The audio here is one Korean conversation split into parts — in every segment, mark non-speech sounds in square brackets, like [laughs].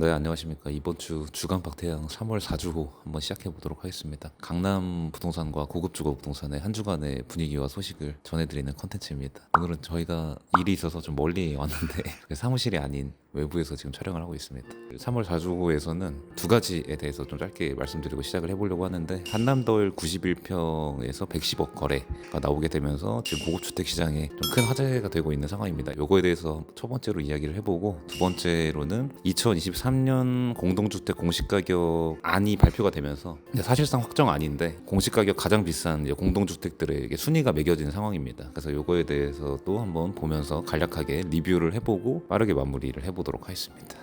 네 안녕하십니까. 이번 주 주간 박태양 3월 4주호 한번 시작해 보도록 하겠습니다. 강남 부동산과 고급 주거 부동산의 한 주간의 분위기와 소식을 전해드리는 컨텐츠입니다. 오늘은 저희가 일이 있어서 좀 멀리 왔는데 [laughs] 그 사무실이 아닌 외부에서 지금 촬영을 하고 있습니다. 3월 4주호에서는 두 가지에 대해서 좀 짧게 말씀드리고 시작을 해보려고 하는데 한남더일 91평에서 110억 거래가 나오게 되면서 지금 고급주택 시장에 좀 큰 화제가 되고 있는 상황입니다. 요거에 대해서 첫 번째로 이야기를 해보고 두 번째로는 2023년 공동주택 공시가격 안이 발표가 되면서 사실상 확정 아닌데 공시가격 가장 비싼 이게 순위가 매겨진 상황입니다. 그래서 요거에 대해서도 한번 보면서 간략하게 리뷰를 해보고 빠르게 마무리를 해보도록 하겠습니다.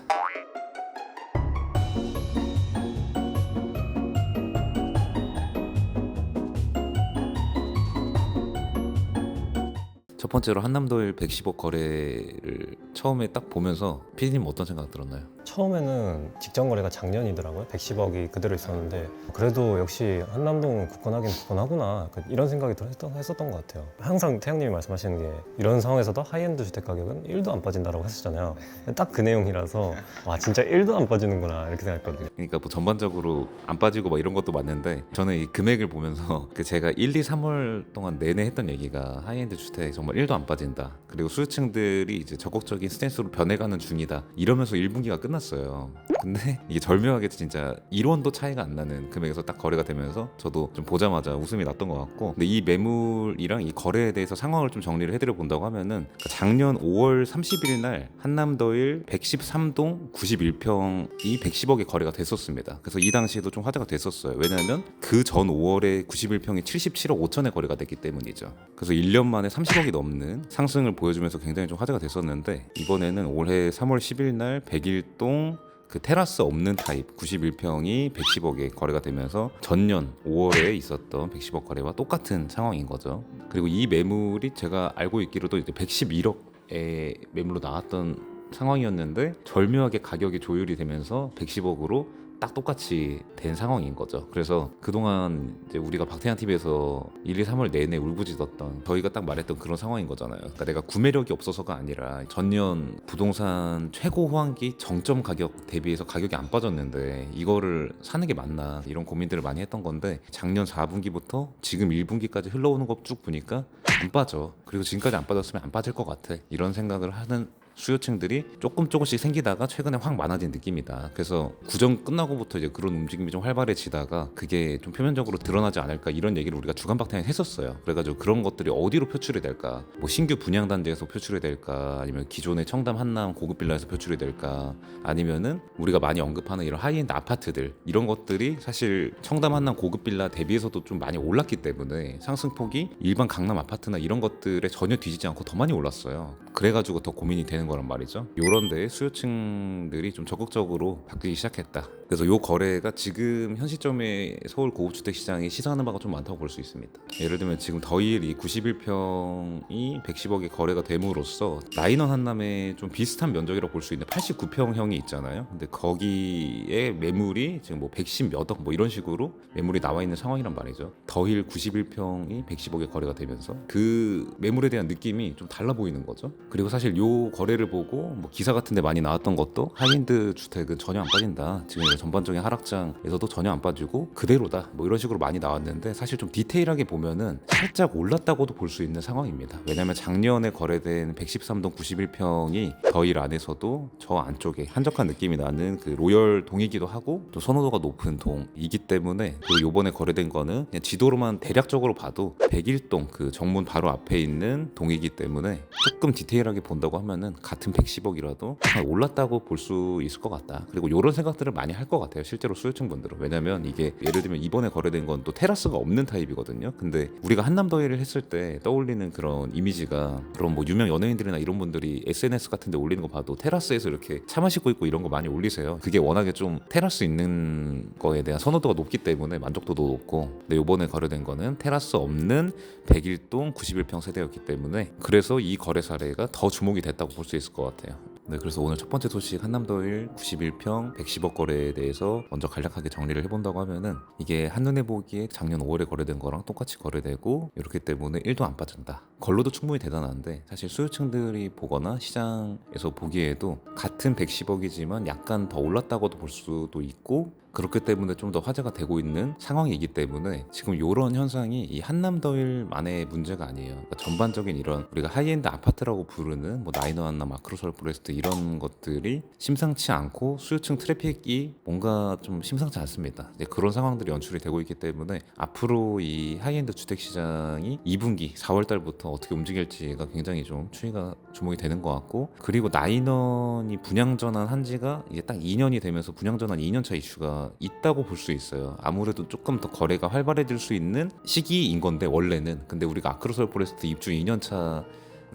첫 번째로 한남도일 110억 거래를 처음에 딱 보면서 피디님 어떤 생각 들었나요? 처음에는 직전 거래가 작년이더라고요. 110억이 그대로 있었는데 그래도 역시 한남동은 굳건하긴 굳건하구나 그 이런 생각이 들- 했던, 했었던 것 같아요. 항상 태양님이 말씀하시는 게 이런 상황에서도 하이엔드 주택 가격은 1도 안 빠진다라고 했었잖아요. 딱 그 내용이라서 와 진짜 1도 안 빠지는구나 이렇게 생각했거든요. 그러니까 뭐 전반적으로 안 빠지고 막 이런 것도 맞는데 저는 이 금액을 보면서 [laughs] 그 제가 1, 2, 3월 동안 내내 했던 얘기가 하이엔드 주택 정말 1도 안 빠진다. 그리고 수요층들이 이제 적극적인 스탠스로 변해가는 중이다. 이러면서 1분기가 끝났어요. 근데 [laughs] 이게 절묘하게 진짜 1원도 차이가 안 나는 금액에서 딱 거래가 되면서 저도 좀 보자마자 웃음이 났던 것 같고 근데 이 매물이랑 이 거래에 대해서 상황을 좀 정리를 해드려 본다고 하면은 그 작년 5월 30일 날 한남더일 113동 91평이 110억에 거래가 됐었습니다. 그래서 이 당시에도 좀 화제가 됐었어요. 왜냐하면 그 전 5월에 91평이 77억 5천에 거래가 됐기 때문이죠. 그래서 1년 만에 30억이 넘는 상승을 보여주면서 굉장히 좀 화제가 됐었는데 이번에는 올해 3월 10일 날 101동 그 테라스 없는 타입 91평이 110억에 거래가 되면서 전년 5월에 있었던 110억 거래와 똑같은 상황인 거죠. 그리고 이 매물이 제가 알고 있기로도 이제 111억에 매물로 나왔던 상황이었는데 절묘하게 가격이 조율이 되면서 110억으로 딱 똑같이 된 상황인 거죠. 그래서 그동안 이제 우리가 박태환 TV에서 1, 2, 3월 내내 울부짖었던 저희가 딱 말했던 그런 상황인 거잖아요. 그러니까 내가 구매력이 없어서가 아니라 전년 부동산 최고 호황기 정점 가격 대비해서 가격이 안 빠졌는데 이거를 사는 게 맞나 이런 고민들을 많이 했던 건데 작년 4분기부터 지금 1분기까지 흘러오는 거 쭉 보니까 안 빠져. 그리고 지금까지 안 빠졌으면 안 빠질 것 같아. 이런 생각을 하는 수요층들이 조금 조금씩 생기다가 최근에 확 많아진 느낌이다. 그래서 구정 끝나고부터 이제 그런 움직임이 좀 활발해지다가 그게 좀 표면적으로 드러나지 않을까 이런 얘기를 우리가 주간 박태에 했었어요. 그래가지고 그런 것들이 어디로 표출이 될까? 뭐 신규 분양 단지에서 표출이 될까? 아니면 기존의 청담 한남 고급 빌라에서 표출이 될까? 아니면은 우리가 많이 언급하는 이런 하이엔드 아파트들 이런 것들이 사실 청담 한남 고급 빌라 대비해서도 좀 많이 올랐기 때문에 상승폭이 일반 강남 아파트나 이런 것들에 전혀 뒤지지 않고 더 많이 올랐어요. 그래가지고 더 고민이 되는 거란 말이죠. 요런데 수요층들이 좀 적극적으로 바뀌기 시작했다. 그래서 요 거래가 지금 현 시점에 서울 고급주택 시장이 시사하는 바가 좀 많다고 볼 수 있습니다. 예를 들면 지금 더일이 91평이 110억에 거래가 됨으로써 라인원 한남에 좀 비슷한 면적이라고 볼 수 있는 89평형이 있잖아요. 근데 거기에 매물이 지금 뭐 110 몇 억 뭐 이런 식으로 매물이 나와 있는 상황이란 말이죠. 더힐 91평이 110억에 거래가 되면서 그 매물에 대한 느낌이 좀 달라 보이는 거죠. 그리고 사실 요 거래 를 보고 뭐 기사 같은데 많이 나왔던 것도 하이엔드 주택은 전혀 안 빠진다. 지금 전반적인 하락장에서도 전혀 안 빠지고 그대로다. 뭐 이런 식으로 많이 나왔는데 사실 좀 디테일하게 보면은 살짝 올랐다고도 볼 수 있는 상황입니다. 왜냐하면 작년에 거래된 113동 91평이 더일 안에서도 저 안쪽에 한적한 느낌이 나는 그 로열 동이기도 하고 또 선호도가 높은 동이기 때문에 그리고 요번에 거래된 거는 그냥 지도로만 대략적으로 봐도 101동 그 정문 바로 앞에 있는 동이기 때문에 조금 디테일하게 본다고 하면은 같은 110억이라도 올랐다고 볼 수 있을 것 같다. 그리고 이런 생각들을 많이 할 것 같아요. 실제로 수요층 분들은 왜냐면 이게 예를 들면 이번에 거래된 건 또 테라스가 없는 타입이거든요. 근데 우리가 한남더위를 했을 때 떠올리는 그런 이미지가 그런 뭐 유명 연예인들이나 이런 분들이 SNS 같은데 올리는 거 봐도 테라스에서 이렇게 차 마시고 있고 이런 거 많이 올리세요. 그게 워낙에 좀 테라스 있는 거에 대한 선호도가 높기 때문에 만족도도 높고 근데 이번에 거래된 거는 테라스 없는 101동 91평 세대였기 때문에 그래서 이 거래 사례가 더 주목이 됐다고 볼 수 있을 것 같아요. 네, 그래서 오늘 첫 번째 소식 한남더일 91평 110억 거래에 대해서 먼저 간략하게 정리를 해본다고 하면은 이게 한눈에 보기에 작년 5월에 거래된 거랑 똑같이 거래되고 이렇기 때문에 1도 안 빠진다. 걸로도 충분히 대단한데 사실 수요층들이 보거나 시장에서 보기에도 같은 110억이지만 약간 더 올랐다고도 볼 수도 있고 그렇기 때문에 좀 더 화제가 되고 있는 상황이기 때문에 지금 이런 현상이 이 한남더일만의 문제가 아니에요. 그러니까 전반적인 이런 우리가 하이엔드 아파트라고 부르는 뭐 나이너한나 마크로설 브레스트 이런 것들이 심상치 않고 수요층 트래픽이 뭔가 좀 심상치 않습니다. 이제 그런 상황들이 연출이 되고 있기 때문에 앞으로 이 하이엔드 주택 시장이 2분기 4월 달부터 어떻게 움직일지가 굉장히 좀 추이가 주목이 되는 것 같고 그리고 나인원이 분양 전환 한 지가 이제 딱 2년이 되면서 분양 전환 2년 차 이슈가 있다고 볼 수 있어요. 아무래도 조금 더 거래가 활발해질 수 있는 시기인 건데 원래는 근데 우리가 아크로솔 포레스트 입주 2년 차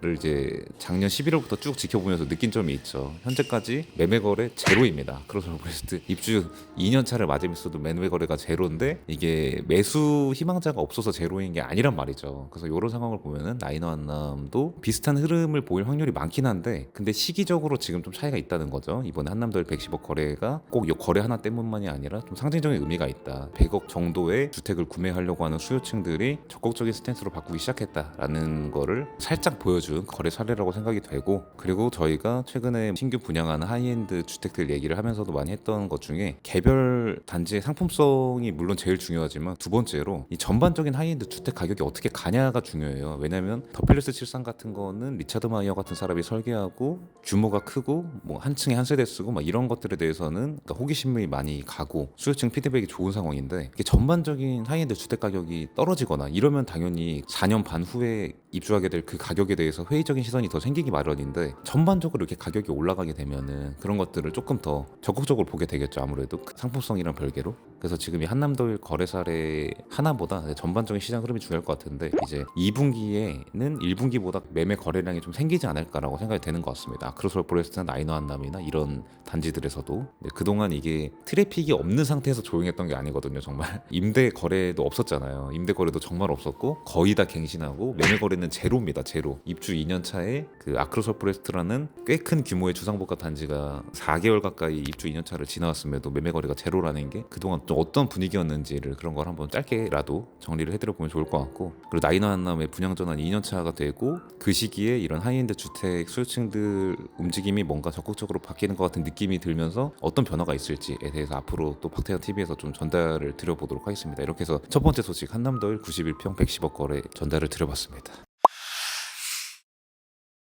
를 이제 작년 11월부터 쭉 지켜보면서 느낀 점이 있죠. 현재까지 매매 거래 제로입니다. 크로스로 브레스트 입주 2년 차를 맞으면서도 매매 거래가 제로인데 이게 매수 희망자가 없어서 제로인 게 아니란 말이죠. 그래서 이런 상황을 보면은 나이너 한남도 비슷한 흐름을 보일 확률이 많긴 한데 근데 시기적으로 지금 좀 차이가 있다는 거죠. 이번에 한남도일 110억 거래가 꼭 이 거래 하나 때문만이 아니라 좀 상징적인 의미가 있다. 100억 정도의 주택을 구매하려고 하는 수요층들이 적극적인 스탠스로 바꾸기 시작했다라는 거를 살짝 보여 준 거래 사례라고 생각이 되고 그리고 저희가 최근에 신규 분양하는 하이엔드 주택들 얘기를 하면서도 많이 했던 것 중에 개별 단지의 상품성이 물론 제일 중요하지만 두 번째로 이 전반적인 하이엔드 주택 가격이 어떻게 가냐가 중요해요. 왜냐면 더필리스 73 같은 거는 리차드 마이어 같은 사람이 설계하고 규모가 크고 뭐 한 층에 한 세대 쓰고 막 이런 것들에 대해서는 그러니까 호기심이 많이 가고 수요층 피드백이 좋은 상황인데 전반적인 하이엔드 주택 가격이 떨어지거나 이러면 당연히 4년 반 후에 입주하게 될 그 가격에 대해서 회의적인 시선이 더 생기기 마련인데 전반적으로 이렇게 가격이 올라가게 되면은 그런 것들을 조금 더 적극적으로 보게 되겠죠 아무래도. 그 상품성이랑 별개로. 그래서 지금 이 한남도일 거래 사례 하나보다 전반적인 시장 흐름이 중요할 것 같은데 이제 2분기에는 1분기보다 매매 거래량이 좀 생기지 않을까라고 생각이 되는 것 같습니다. 아크로솔 포레스트나 나이너 한남이나 이런 단지들에서도. 네, 그동안 이게 트래픽이 없는 상태에서 조용했던 게 아니거든요 정말. [laughs] 임대 거래도 없었잖아요. 임대 거래도 정말 없었고 거의 다 갱신하고 매매 거래는 제로입니다 제로 입주 2년 차에 그 아크로솔 포레스트라는 꽤 큰 규모의 주상복합 단지가 4개월 가까이 입주 2년 차를 지나왔음에도 매매 거래가 제로라는 게 그동안 좀 어떤 분위기였는지를 그런 걸 한번 짧게라도 정리를 해드려 보면 좋을 것 같고 그리고 나이너 한남의 분양 전환 2년 차가 되고 그 시기에 이런 하이엔드 주택 수요층들 움직임이 뭔가 적극적으로 바뀌는 것 같은 느낌이 들면서 어떤 변화가 있을지에 대해서 앞으로 또 박태현 TV에서 좀 전달을 드려보도록 하겠습니다. 이렇게 해서 첫 번째 소식 한남더일 91평 110억 거래 전달을 드려봤습니다.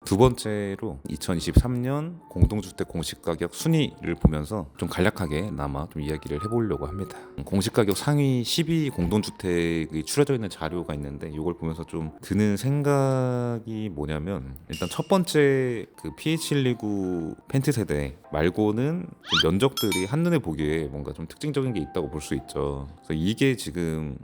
두 번째로 2023년 공동주택 공시가격 순위를 보면서 좀 간략하게 남아 좀 이야기를 해보려고 합니다. 공시가격 상위 10위 공동주택이 추려져 있는 자료가 있는데 이걸 보면서 좀 드는 생각이 뭐냐면 일단 첫 번째 그 PH129 펜트 세대 말고는 그 면적들이 한눈에 보기에 뭔가 좀 특징적인 게 있다고 볼 수 있죠. 그래서 이게 지금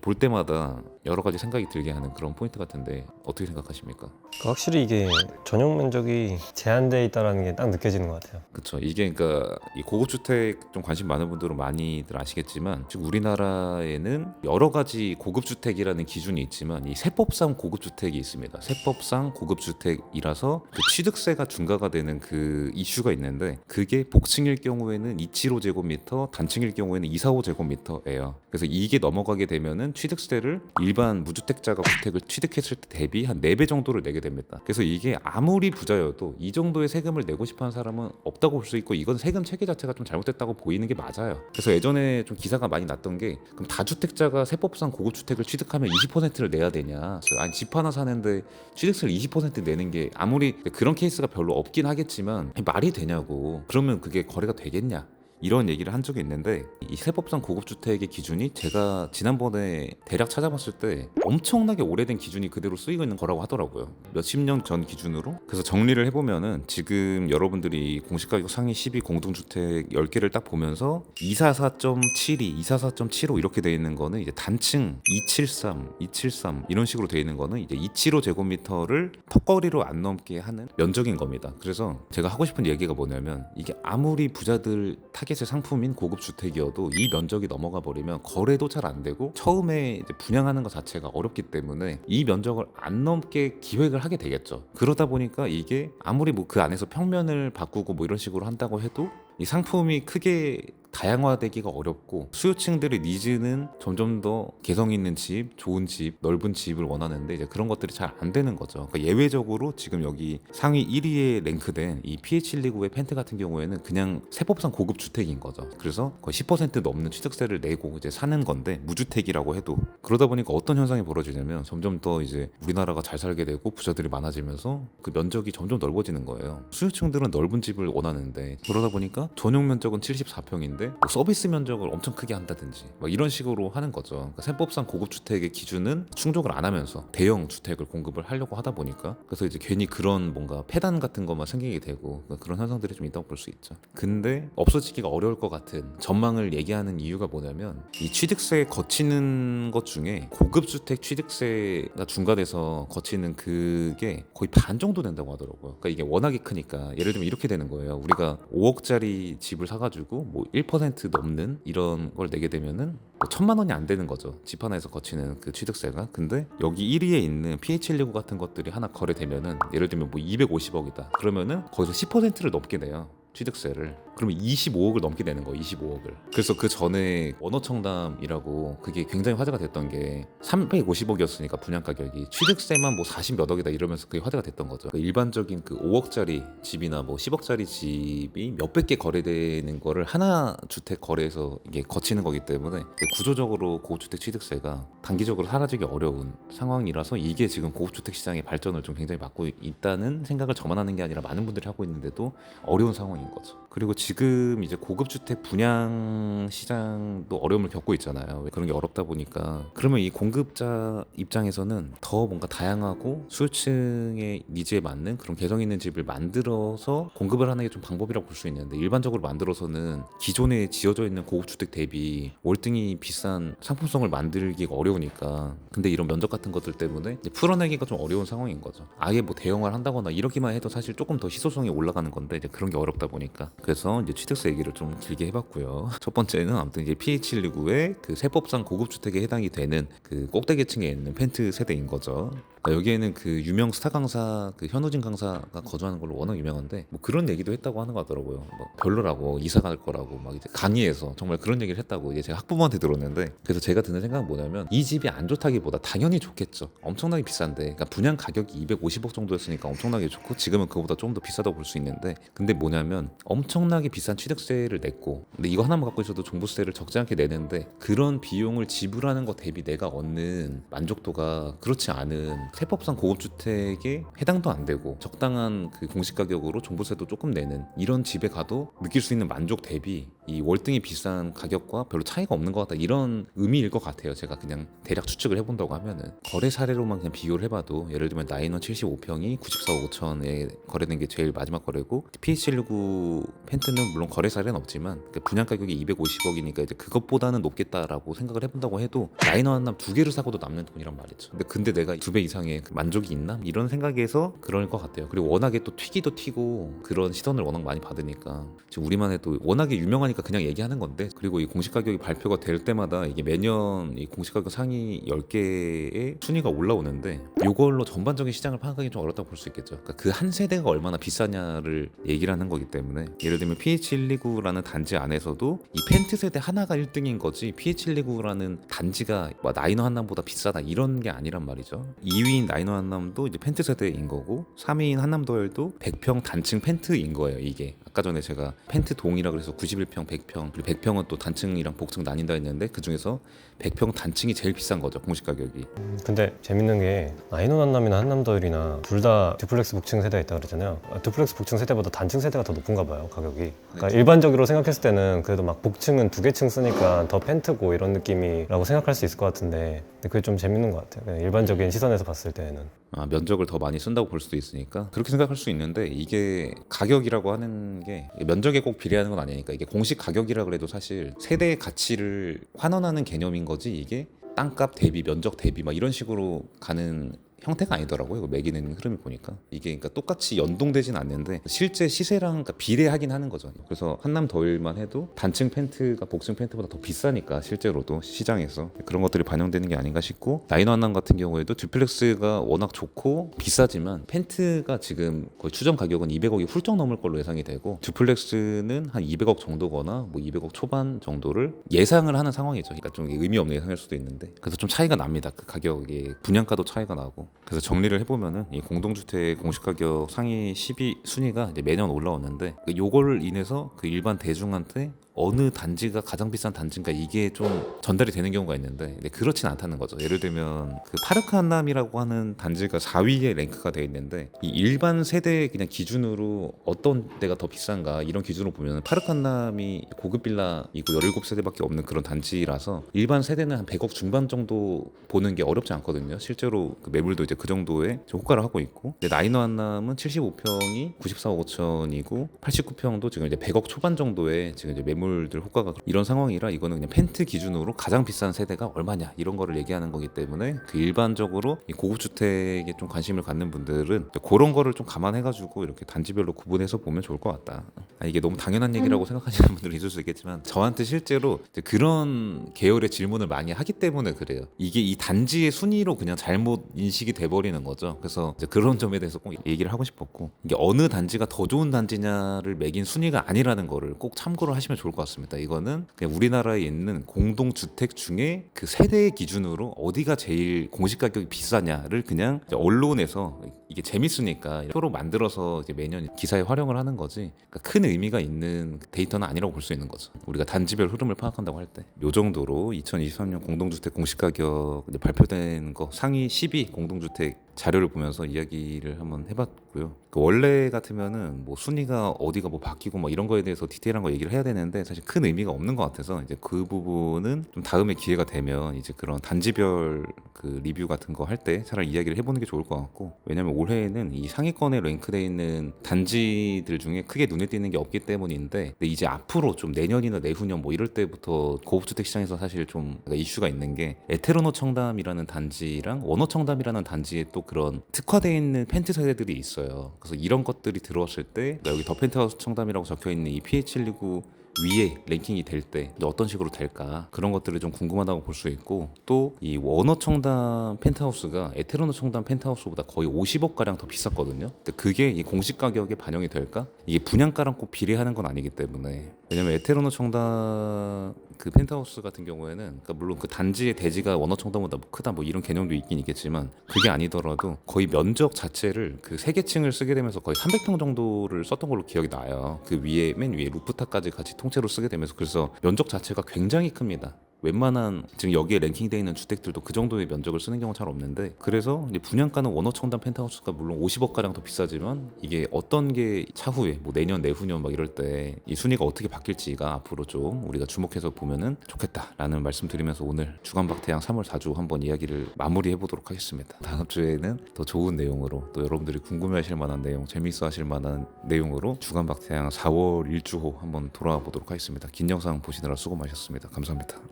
볼 때마다 여러 가지 생각이 들게 하는 그런 포인트 같은데 어떻게 생각하십니까? 그러니까 확실히 이게 전용 면적이 제한돼 있다라는 게 딱 느껴지는 것 같아요. 그렇죠. 이게 그러니까 이 고급 주택 좀 관심 많은 분들은 많이들 아시겠지만 지금 우리나라에는 여러 가지 고급 주택이라는 기준이 있지만 이 세법상 고급 주택이 있습니다. 세법상 고급 주택이라서 그 취득세가 중과가 되는 그 이슈가 있는데 그게 복층일 경우에는 275제곱미터, 단층일 경우에는 245제곱미터예요. 그래서 이게 넘어가게 되면 은 취득세를 일반 무주택자가 주택을 취득했을 때 대비 한 4배 정도를 내게 됩니다. 그래서 이게 아무리 부자여도 이 정도의 세금을 내고 싶어 하는 사람은 없다고 볼 수 있고 이건 세금 체계 자체가 좀 잘못됐다고 보이는 게 맞아요. 그래서 예전에 좀 기사가 많이 났던 게 그럼 다주택자가 세법상 고급 주택을 취득하면 20%를 내야 되냐? 아니 집 하나 사는데 취득세를 20% 내는 게 아무리 그런 케이스가 별로 없긴 하겠지만 말이 되냐고. 그러면 그게 거래가 되겠냐? 이런 얘기를 한 적이 있는데 이 세법상 고급주택의 기준이 제가 지난번에 대략 찾아봤을 때 엄청나게 오래된 기준이 그대로 쓰이고 있는 거라고 하더라고요. 몇십 년 전 기준으로? 그래서 정리를 해보면은 지금 여러분들이 공시가격 상위 10위 공동주택 10개를 딱 보면서 244.72, 244.75 이렇게 돼 있는 거는 이제 단층 273, 273 이런 식으로 돼 있는 거는 이제 275 제곱미터를 턱걸이로 안 넘게 하는 면적인 겁니다. 그래서 제가 하고 싶은 얘기가 뭐냐면 이게 아무리 부자들 타겟 타겟의 상품인 고급 주택이어도 이 면적이 넘어가 버리면 거래도 잘 안 되고 처음에 이제 분양하는 것 자체가 어렵기 때문에 이 면적을 안 넘게 기획을 하게 되겠죠. 그러다 보니까 이게 아무리 뭐 그 안에서 평면을 바꾸고 뭐 이런 식으로 한다고 해도 이 상품이 크게 다양화되기가 어렵고 수요층들의 니즈는 점점 더 개성 있는 집, 좋은 집, 넓은 집을 원하는데 이제 그런 것들이 잘 안 되는 거죠. 그러니까 예외적으로 지금 여기 상위 1위에 랭크된 이 PH129의 펜트 같은 경우에는 그냥 세법상 고급 주택인 거죠. 그래서 거의 10% 넘는 취득세를 내고 이제 사는 건데 무주택이라고 해도 그러다 보니까 어떤 현상이 벌어지냐면 점점 더 이제 우리나라가 잘 살게 되고 부자들이 많아지면서 그 면적이 점점 넓어지는 거예요. 수요층들은 넓은 집을 원하는데 그러다 보니까 전용 면적은 74평인데 뭐 서비스 면적을 엄청 크게 한다든지 막 이런 식으로 하는 거죠. 그러니까 세법상 고급 주택의 기준은 충족을 안 하면서 대형 주택을 공급을 하려고 하다 보니까 그래서 이제 괜히 그런 뭔가 폐단 같은 것만 생기게 되고 그러니까 그런 현상들이 좀 있다고 볼 수 있죠. 근데 없어지기가 어려울 것 같은 전망을 얘기하는 이유가 뭐냐면 이 취득세 거치는 것 중에 고급 주택 취득세가 중과돼서 거치는 그게 거의 반 정도 된다고 하더라고요. 그러니까 이게 워낙에 크니까 예를 들면 이렇게 되는 거예요. 우리가 5억짜리 집을 사가지고 뭐 1% 넘는 이런 걸 내게 되면은 뭐 천만 원이 안 되는 거죠. 집 하나에서 거치는 그 취득세가. 근데 여기 1위에 있는 PH119 같은 것들이 하나 거래되면은 예를 들면 뭐 250억이다. 그러면은 거기서 10%를 넘게 내요. 취득세를 그러면 25억을 넘게 되는 거예요 25억을. 그래서 그 전에 원어청담이라고 그게 굉장히 화제가 됐던 게 350억이었으니까 분양 가격이 취득세만 뭐 40몇 억이다 이러면서 그게 화제가 됐던 거죠. 그 일반적인 그 5억짜리 집이나 뭐 10억짜리 집이 몇백 개 거래되는 거를 하나 주택 거래에서 이게 거치는 거기 때문에 구조적으로 고주택 취득세가 단기적으로 사라지기 어려운 상황이라서 이게 지금 고주택 시장의 발전을 좀 굉장히 막고 있다는 생각을 저만 하는 게 아니라 많은 분들이 하고 있는데도 어려운 상황인 거죠. 그리고 지금 이제 고급 주택 분양 시장도 어려움을 겪고 있잖아요. 그런 게 어렵다 보니까 그러면 이 공급자 입장에서는 더 뭔가 다양하고 수요층의 니즈에 맞는 그런 개성 있는 집을 만들어서 공급을 하는 게 좀 방법이라고 볼 수 있는데 일반적으로 만들어서는 기존에 지어져 있는 고급 주택 대비 월등히 비싼 상품성을 만들기가 어려 우니까 근데 이런 면적 같은 것들 때문에 풀어내기가 좀 어려운 상황인 거죠. 아예 뭐 대형화를 한다거나 이러기만 해도 사실 조금 더 희소성이 올라가는 건데 이제 그런 게 어렵다 보니까 그래서 이제 취득세 얘기를 좀 길게 해봤고요. [laughs] 첫 번째는 아무튼 이제 PH129의 그 세법상 고급 주택에 해당이 되는 그 꼭대기층에 있는 펜트 세대인 거죠. 그러니까 여기에는 그 유명 스타 강사 그 현우진 강사가 거주하는 걸로 워낙 유명한데 뭐 그런 얘기도 했다고 하는 거 같더라고요. 뭐 별로라고 이사 갈 거라고 막 이제 강의에서 정말 그런 얘기를 했다고 이제 제가 학부모한테 들었는데 그래서 제가 드는 생각은 뭐냐면 이 집이 안 좋다기보다 당연히 좋겠죠. 엄청나게 비싼데 그러니까 분양 가격이 250억 정도였으니까 엄청나게 좋고 지금은 그거보다 좀 더 비싸다고 볼 수 있는데 근데 뭐냐면 엄청나게 비싼 취득세를 냈고 근데 이거 하나만 갖고 있어도 종부세를 적지 않게 내는데 그런 비용을 지불하는 것 대비 내가 얻는 만족도가 그렇지 않은 세법상 고급주택에 해당도 안 되고 적당한 그 공시 가격으로 종부세도 조금 내는 이런 집에 가도 느낄 수 있는 만족 대비 이 월등히 비싼 가격과 별로 차이가 없는 것 같다. 이런 의미일 것 같아요. 제가 그냥 대략 추측을 해본다고 하면은. 거래 사례로만 그냥 비교를 해봐도 예를 들면 나인원 75평이 94억 5천에 거래된 게 제일 마지막 거래고 PH119 펜트는 물론 거래 사례는 없지만 그 분양 가격이 250억이니까 이제 그것보다는 높겠다라고 생각을 해본다고 해도 라이너 하나 두 개를 사고도 남는 돈이란 말이죠. 근데 근데 내가 두 배 이상의 그 만족이 있나? 이런 생각에서 그럴 것 같아요. 그리고 워낙에 또 튀기도 튀고 그런 시선을 워낙 많이 받으니까. 지금 우리만 해도 워낙에 유명 하니까 그냥 얘기하는 건데 그리고 이 공시 가격이 발표가 될 때마다 이게 매년 이 공시 가격 상위 10개의 순위가 올라오는데 이걸로 전반적인 시장을 파악하기 좀 어렵다고 볼 수 있겠죠. 그러니까 그 한 세대가 얼마나 비싸냐를 얘기를 하는 거기 때문에 예를 들면 PH129라는 단지 안에서도 이 펜트 세대 하나가 1등인 거지 PH129라는 단지가 뭐 나이너 한남보다 비싸다 이런 게 아니란 말이죠. 2위인 나이너 한남도 이제 펜트 세대인 거고 3위인 한남도열도 100평 단층 펜트인 거예요. 이게 아까 전에 제가 펜트 동이라 그래서 91평, 100평 그리고 100평은 또 단층이랑 복층 나뉜다 했는데 그 중에서 100평 단층이 제일 비싼 거죠 공시 가격이. 근데 재밌는 게 아이노 한남이나 한남더일이나 둘 다 듀플렉스 복층 세대가 있다 그랬잖아요. 아, 듀플렉스 복층 세대보다 단층 세대가 더 높은가 봐요 가격이. 그러니까 일반적으로 생각했을 때는 그래도 막 복층은 두 개층 쓰니까 더 펜트고 이런 느낌이라고 생각할 수 있을 것 같은데 근데 그게 좀 재밌는 것 같아요. 그냥 일반적인 시선에서 봤을 때는. 아, 면적을 더 많이 쓴다고 볼 수도 있으니까 그렇게 생각할 수 있는데 이게 가격이라고 하는 게 면적에 꼭 비례하는 건 아니니까 이게 공식 가격이라 그래도 사실 세대의 가치를 환원하는 개념인 거지 이게 땅값 대비 면적 대비 막 이런 식으로 가는 형태가 아니더라고요. 매기는 흐름을 보니까 이게 그러니까 똑같이 연동되진 않는데 실제 시세랑 그러니까 비례하긴 하는 거죠. 그래서 한남 더일만 해도 단층 팬트가 복층 팬트보다 더 비싸니까 실제로도 시장에서 그런 것들이 반영되는 게 아닌가 싶고 한남 같은 경우에도 듀플렉스가 워낙 좋고 비싸지만 팬트가 지금 거의 추정 가격은 200억이 훌쩍 넘을 걸로 예상이 되고 듀플렉스는 한 200억 정도거나 뭐 200억 초반 정도를 예상을 하는 상황이죠. 그러니까 좀 의미 없는 예상일 수도 있는데 그래서 좀 차이가 납니다. 그 가격이 분양가도 차이가 나고 그래서 정리를 해보면은 이 공동주택 공시가격 상위 10위 순위가 이제 매년 올라오는데 그 요걸 인해서 그 일반 대중한테 어느 단지가 가장 비싼 단지인가 이게 좀 전달이 되는 경우가 있는데 근데 그렇진 않다는 거죠. 예를 들면 그 파르크 한남이라고 하는 단지가 4위에 랭크가 되어 있는데 이 일반 세대 그냥 기준으로 어떤 데가 더 비싼가 이런 기준으로 보면 파르크 한남이 고급 빌라이고 17세대밖에 없는 그런 단지라서 일반 세대는 한 100억 중반 정도 보는 게 어렵지 않거든요. 실제로 그 매물도 이제 그 정도의 좀 호가를 하고 있고 나이너 한남은 75평이 94억 5천이고 89평도 지금 이제 100억 초반 정도의 지금 이제 매물 들 호가가 이런 상황이라 이거는 그냥 펜트 기준으로 가장 비싼 세대가 얼마냐 이런 거를 얘기하는 거기 때문에 그 일반적으로 이 고급 주택에 좀 관심을 갖는 분들은 그런 거를 좀 감안해가지고 이렇게 단지별로 구분해서 보면 좋을 것 같다. 아, 이게 너무 당연한 얘기라고 생각하시는 분들이 있을 수 있겠지만 저한테 실제로 그런 계열의 질문을 많이 하기 때문에 그래요. 이게 이 단지의 순위로 그냥 잘못 인식이 돼버리는 거죠. 그래서 그런 점에 대해서 꼭 얘기를 하고 싶었고 이게 어느 단지가 더 좋은 단지냐를 매긴 순위가 아니라는 거를 꼭 참고를 하시면 좋을 것 같 습니다. 이거는 그냥 우리나라에 있는 공동 주택 중에 그 세대의 기준으로 어디가 제일 공시 가격이 비싸냐를 그냥 언론에서 이게 재밌으니까 서로 만들어서 매년 기사에 활용을 하는 거지 그러니까 큰 의미가 있는 데이터는 아니라고 볼 수 있는 거죠. 우리가 단지별 흐름을 파악한다고 할때요 정도로 2023년 공동주택 공시가격 발표된 거 상위 10위 공동주택 자료를 보면서 이야기를 한번 해봤고요. 그 원래 같으면은 뭐 순위가 어디가 뭐 바뀌고 뭐 이런 거에 대해서 디테일한 거 얘기를 해야 되는데 사실 큰 의미가 없는 것 같아서 이제 그 부분은 좀 다음에 기회가 되면 이제 그런 단지별 그 리뷰 같은 거 할 때 차라리 이야기를 해보는 게 좋을 것 같고 왜냐면 올해에는 이 상위권에 랭크돼 있는 단지들 중에 크게 눈에 띄는 게 없기 때문인데 이제 앞으로 좀 내년이나 내후년 뭐 이럴 때부터 고급주택 시장에서 사실 좀 이슈가 있는 게 에테르노 청담이라는 단지랑 원호 청담이라는 단지에 또 그런 특화되어 있는 펜트 세대들이 있어요. 그래서 이런 것들이 들어왔을 때 여기 더 펜트하우스 청담이라고 적혀 있는 이 PH119 위에 랭킹이 될 때 어떤 식으로 될까 그런 것들이 좀 궁금하다고 볼 수 있고 또 이 원어 청담 펜트하우스가 에테르노 청담 펜트하우스보다 거의 50억 가량 더 비쌌거든요. 근데 그게 이 공시 가격에 반영이 될까? 이게 분양가랑 꼭 비례하는 건 아니기 때문에 왜냐면 에테르노 청담 그 펜트하우스 같은 경우에는 그러니까 물론 그 단지의 대지가 원어 청담보다 뭐 크다 뭐 이런 개념도 있긴 있겠지만 그게 아니더라도 거의 면적 자체를 그 세 개층을 쓰게 되면서 거의 300평 정도를 썼던 걸로 기억이 나요. 그 위에 맨 위에 루프탑까지 같이 통째로 쓰게 되면서 그래서 면적 자체가 굉장히 큽니다. 웬만한 지금 여기에 랭킹되어 있는 주택들도 그 정도의 면적을 쓰는 경우가 잘 없는데 그래서 분양가는 원어 청담 펜트하우스가 물론 50억 가량 더 비싸지만 이게 어떤 게 차후에 뭐 내년 내후년 막 이럴 때 이 순위가 어떻게 바뀔지가 앞으로 좀 우리가 주목해서 보면은 좋겠다라는 말씀 드리면서 오늘 주간 박태양 3월 4주 한번 이야기를 마무리해 보도록 하겠습니다. 다음 주에는 더 좋은 내용으로 또 여러분들이 궁금해 하실 만한 내용, 재미있어하실 만한 내용으로 주간 박태양 4월 1주호 한번 돌아와 보도록 하겠습니다. 긴 영상 보시느라 수고 많으셨습니다. 감사합니다.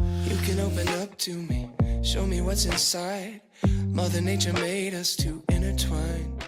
You can open up to me, show me what's inside. Mother Nature made us to intertwine.